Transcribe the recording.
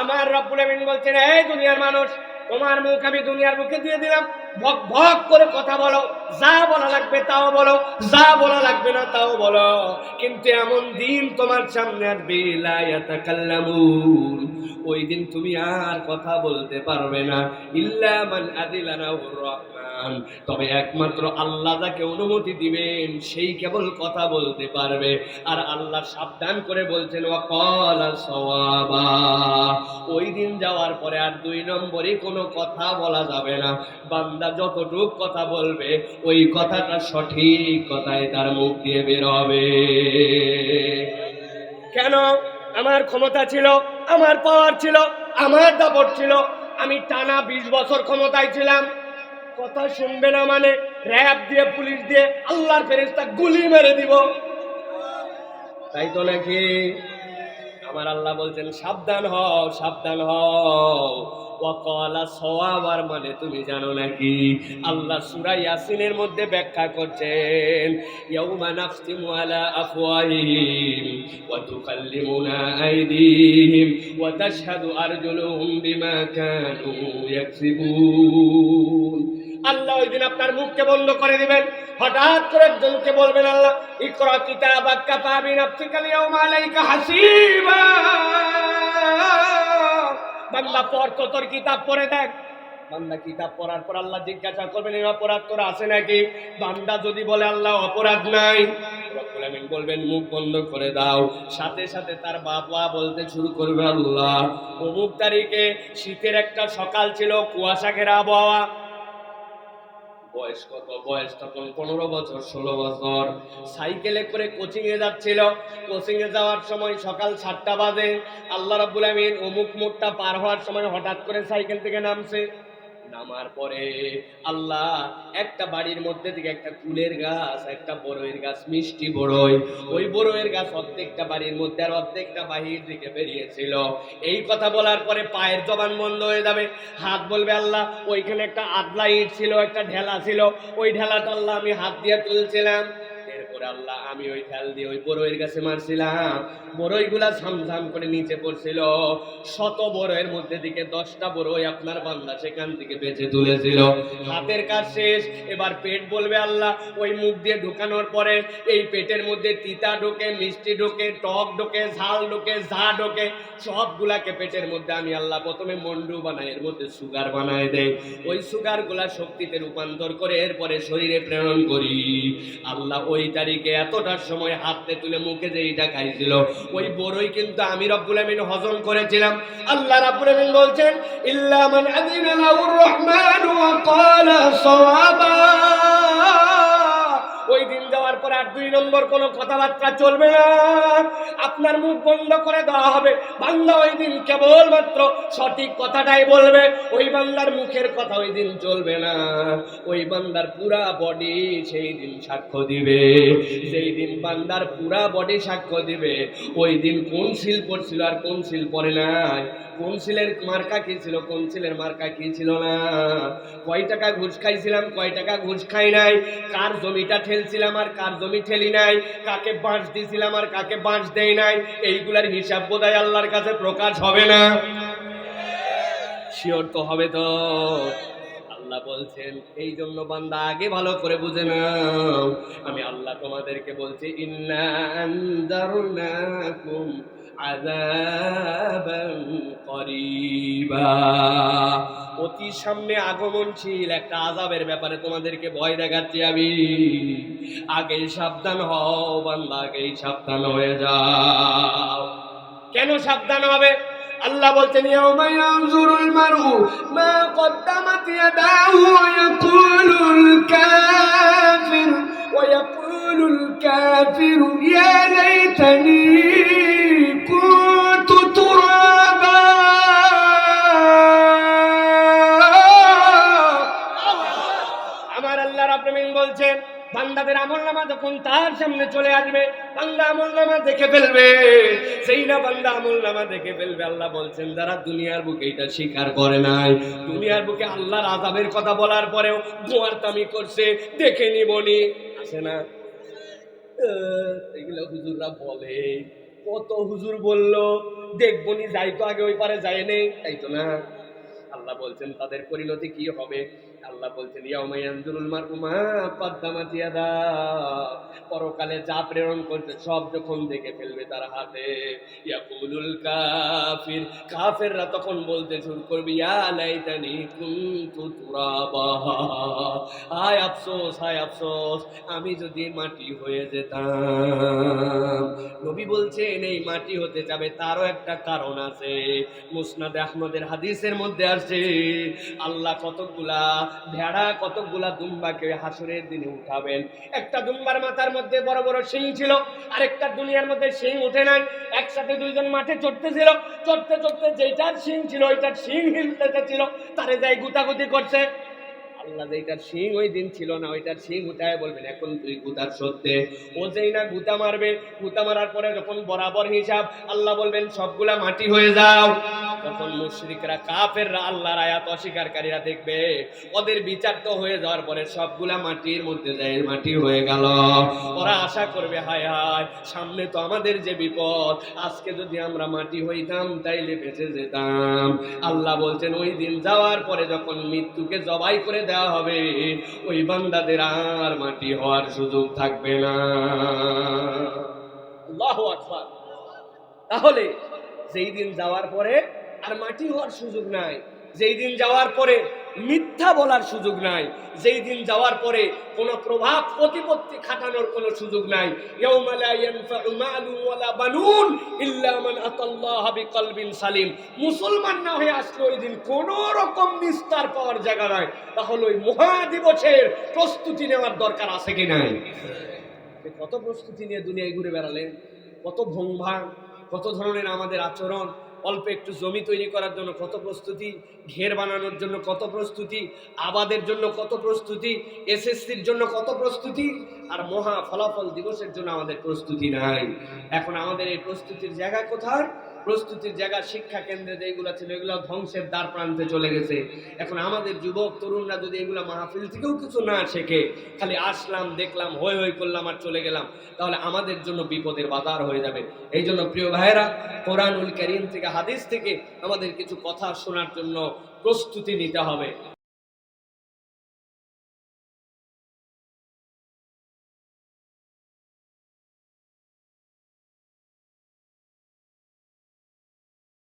আমার রব্বুল আমিন বলছেন, এই দুনিয়ার মানুষ, তোমার মুখ আমি দুনিয়ার মুখে দিয়ে দিলাম। ভক ভক করে কথা বলো। যা বলা লাগবে তাও বলো, যা বলা লাগবে না তাও বলো। কিন্তু এমন দিন তোমার সামনে আসবে ওই দিন তুমি আর কথা বলতে পারবে না, ইল্লা তবে একমাত্র আল্লাহ যাকে অনুমতি দিবেন, সেই কেবল কথা বলতে পারবে। আর আল্লাহ সাবধান করে বলছেন ওই দিন যাওয়ার পরে আর দুই নম্বরে কোনো কথা বলা যাবে না। বান্দা যতটুক কথা বলবে ওই কথাটা সঠিক কথায় তার মুখ দিয়ে বের হবে। কেন? আমার ক্ষমতা ছিল আমার পাওয়ার ছিল আমার দাপট ছিল। আমি টানা বিশ বছর ক্ষমতায় ছিলাম। কথা শুনবে না মানে র্যাব দিয়ে পুলিশ দিয়ে আল্লাহর ফেরেস্তা গুলি মেরে দিব। তাই তো নাকি? আমার আল্লাহ বলছেন, সাবধান হও সাবধান হও। ওয়াকালা মানে তুমি জানো নাকি? আল্লাহ সূরা ইয়াসিনের মধ্যে ব্যাখ্যা করছেন আলা আইদিহিম ওয়া তাশহাদু বিমা কানু ইয়াকসিবুন। আল্লাহ ওই দিন আপনার মুখকে বন্ধ করে দিবেন। হঠাৎ করে একজনকে বলবেন, আল্লাহ, ইকরা বিনাফসিকা আল-ইয়াওমা আলাইকা হাসিবা। বান্দা পড় তো তোর কিতাব পড়ে দেখ। বান্দা, কিতাব পড়ার পর আল্লাহ জিজ্ঞাসা করবেন এই অপরাধ তোর আছে নাকি? বান্দা যদি বলে, আল্লাহ, অপরাধ নাই। বলবেন, মুখ বন্ধ করে দাও। সাথে সাথে তার বাবা বলতে শুরু করবে, আল্লাহ, অমুক তারিখে শীতের একটা সকাল ছিল, কুয়াশা ঘেরা আবহাওয়া। বয়স কত? বয়স তখন পনেরো বছর, ষোলো বছর। সাইকেলে করে কোচিংয়ে যাচ্ছিল। কোচিংয়ে যাওয়ার সময় সকাল সাতটা বাজে। আল্লাহ রাবুল আমিন অমুক মোড়টা পার হওয়ার সময় হঠাৎ করে সাইকেল থেকে নামছে। নামার পরে আল্লাহ একটা বাড়ির মধ্যে থেকে একটা কুলের গাছ, একটা বড়ইয়ের গাছ, মিষ্টি বড়ই। ওই বড়ইয়ের গাছ অর্ধেকটা বাড়ির মধ্যে আর অর্ধেকটা বাহির দিকে বেরিয়েছিল। এই কথা বলার পরে পায়ের জবান বন্ধ হয়ে যাবে। হাত বলবে, আল্লাহ, ওইখানে একটা আদলা ইট ছিল, একটা ঢেলা ছিল। ওই ঢেলাটা আল্লাহ আমি হাত দিয়ে তুলছিলাম। এরপরে আল্লাহ, আমি ওই ঢেল দিয়ে ওই বড়ইয়ের গাছে মারছিলাম। বড়ইগুলা ঝামঝাম করে নিচে পড়ছিল। শত বড়ইয়ের মধ্যে দিকে দশটা বড়ই আপনার বান্দা সেখান থেকে বেঁচে তুলেছিল। হাতের কাজ শেষ, এবার পেট বলবে আল্লাহ, ওই মুখ দিয়ে ঢুকানোর পরে এই পেটের মধ্যে তিতা ঢোকে, মিষ্টি ঢোকে, টক ঢোকে, ঝাল ঢোকে, ঝা ঢোকে, সবগুলাকে পেটের মধ্যে আমি আল্লাহ প্রথমে মন্ডু বানাই, এর মধ্যে সুগার বানায় দেয় ওই সুগারগুলা শক্তিতে রূপান্তর করে এরপরে শরীরে প্রেরণ করি। আল্লাহ ওই তারিখে এতটার সময় হাতে তুলে মুখে যে এটা খাইছিল ওই বড়ই কিন্তু আমি রব্বুল আমিন হজম করেছিলাম। আল্লাহ রাব্বুল আমিন বলছেন, ইল্লা মান আযিনা লাহুর রহমান ওয়া ক্বালা সাওয়াবা। ওই দিন যাওয়ার পর আর দুই নম্বর কোনো কথাবার্তা চলবে না। আপনার মুখ বন্ধ করে দেওয়া হবে। বান্দা ওই দিন কেবলমাত্র সঠিক কথাটাই বলবে। ওই বান্দার মুখের কথা ওই দিন চলবে না। ওই বান্দার পুরা বডি সেই দিন সাক্ষ্য দিবে। সেই দিন বান্দার পুরা বডি সাক্ষ্য দিবে, ওই দিন কোন শিল পড়ছিল আর কোন শিল পড়ে নাই? কোন শিলের মার্কা কি ছিল, কোন শিলের মার্কা কি ছিল না? কয় টাকা ঘুষ খাইছিলাম, কয় টাকা ঘুষ খাই নাই? কার জমিটা ঠেলছিলাম আর কার জমি ঠেলি নাই? কাকে বাঁশ দিছিলাম আর কাকে বাঁশ দেই নাই? এইগুলার হিসাব বোধহয় আল্লাহর কাছে প্রকাশ হবে না। শিওর তো হবে তো। আল্লাহ বলছেন, এই জন্য বান্দা আগে ভালো করে বুঝে নাও। আমি আল্লাহ তোমাদেরকে বলছি, ইন্না অতি সামনে আগমনশীল একটা আযাবের ব্যাপারে তোমাদেরকে ভয় দেখাচ্ছি আমি। আগেই সাবধান হও বান্দা, আগেই সাবধান হয়ে যাও। কেন সাবধান হবে? আল্লাহ বলছেন, ইয়াউমা ইয়ানজুরুল মারউ, মা কদ্দামাত ইয়াদাহু ওয়া ইয়াকুলুল কাফির, ওয়া ইয়াকুলুল কাফির, ইয়া আমার আল্লাহ রাব্বুল বলছেন, বান্দাদের আমল নামা যখন তার সামনে চলে আসবে, বান্দা আমল নামা দেখে ফেলবে। সেই না বান্দা আমল নামা দেখে ফেলবে, আল্লাহ বলছেন, যারা দুনিয়ার বুকে এটা স্বীকার করে নাই, দুনিয়ার বুকে আল্লাহর আজাবের কথা বলার পরেও গোয়ার তামি করছে, দেখে নিবনি। আসে না? এগুলো হুজুররা বলে, কত হুজুর বলল, দেখবনি, যাই তো আগে ওই পারে যায় নেই, তাই তো না? আল্লাহ বলছেন, তাদের পরিণতি কি হবে? আল্লাহ বলছেন ইয়াউমায়ানজুরুল মারউ মা কদ্দামাত ইয়াদা। পরকালে যা প্রেরণ করতে সব যখন দেখে ফেলবে তার হাতে। ইয়াকুলুল কাফির, কাফেররা তখন বলতে শুরু করবে, ইয়া লাইতানি কুনতু তুরাবা। আয় আফসোস, হায় আফসোস, আমি যদি মাটি হয়ে যেতাম। নবী বলছেন, এই মাটি হতে যাবে তারও একটা কারণ আছে। মুসনাদ আহমদের হাদিসের মধ্যে আসছে, আল্লাহ কতগুলা ভেড়া কতগুলা দুম্বাকে হাসুরের দিনে উঠাবেন? একটা দুম্বার মাথার মধ্যে বড় বড় শিং ছিল, আরেকটা দুনিয়ার মধ্যে শিং উঠে নাই। একসাথে দুইজন মাঠে চড়তেছিল। চড়তে চড়তে যেটার শিং ছিল, ওইটার শিং হিলতে ছিল, তারে যাই গুতাগুতি করছে। আল্লাহ যেটার শিং ওই দিন ছিল না, ওইটার শিং উঠায় বলবেন, এখন তুই গুতার সত্যে। ও যেই না গুতা মারবে গুতা মারার পরে যখন বরাবর হিসাব, আল্লাহ বলবেন, সবগুলা মাটি হয়ে যাও। তখন মুশরিকরা, কাফেররা আল্লাহর আয়াত অস্বীকারীরা দেখবে, ওদের বিচার তো হয়ে যাওয়ার পরে সবগুলা মাটির মধ্যে যায় মাটি হয়ে গেল। ওরা আশা করবে, হায় হায়, সামনে তো আমাদের যে বিপদ, আজকে যদি আমরা মাটি হইতাম, তাইলে বেঁচে যেতাম। আল্লাহ বলছেন, ওই দিন যাওয়ার পরে যখন মৃত্যুকে জবাই করে দেওয়া হবে। ওই বান্দাদের আর মাটি হওয়ার সুযোগ থাকবে না। তাহলে যেই দিন যাওয়ার পরে আর মাটি হওয়ার সুযোগ নাই। যেই দিন যাওয়ার পরে মিথ্যা বলার সুযোগ নাই। যেই দিন যাওয়ার পরে কোনো প্রভাব প্রতিপত্তি খাটানোর কোনো সুযোগ নাই। সালিম। মুসলমান না হয়ে আসলে ওই দিন কোনো রকম নিস্তার পাওয়ার জায়গা নাই। তাহলে ওই মহাদিবসের প্রস্তুতি নেওয়ার দরকার আছে কি নাই? কত প্রস্তুতি নিয়ে দুনিয়ায় ঘুরে বেড়ালেন? কত ভঙ্গভাঙ কত ধরনের আমাদের আচরণ অল্প একটু জমি তৈরি করার জন্য কত প্রস্তুতি, ঘের বানানোর জন্য কত প্রস্তুতি, আবাদের জন্য কত প্রস্তুতি, এসএসসির জন্য কত প্রস্তুতি আর মহা ফলাফল দিবসের জন্য আমাদের প্রস্তুতি নাই। এখন আমাদের এই প্রস্তুতির জায়গা কোথায়? প্রস্তুতির জায়গা, শিক্ষা কেন্দ্রে যেগুলো ছিল, এগুলো ধ্বংসের দ্বার প্রান্তে চলে গেছে। এখন আমাদের যুবক, তরুণরা যদি এগুলো মাহফিল থেকেও কিছু না শেখে, খালি আসলাম, দেখলাম, হই হই করলাম আর চলে গেলাম, তাহলে আমাদের জন্য বিপদের বাজার হয়ে যাবে। এই জন্য প্রিয় ভাইয়েরা, কোরআনুল করিম থেকে, হাদিস থেকে আমাদের কিছু কথা শোনার জন্য প্রস্তুতি নিতে হবে।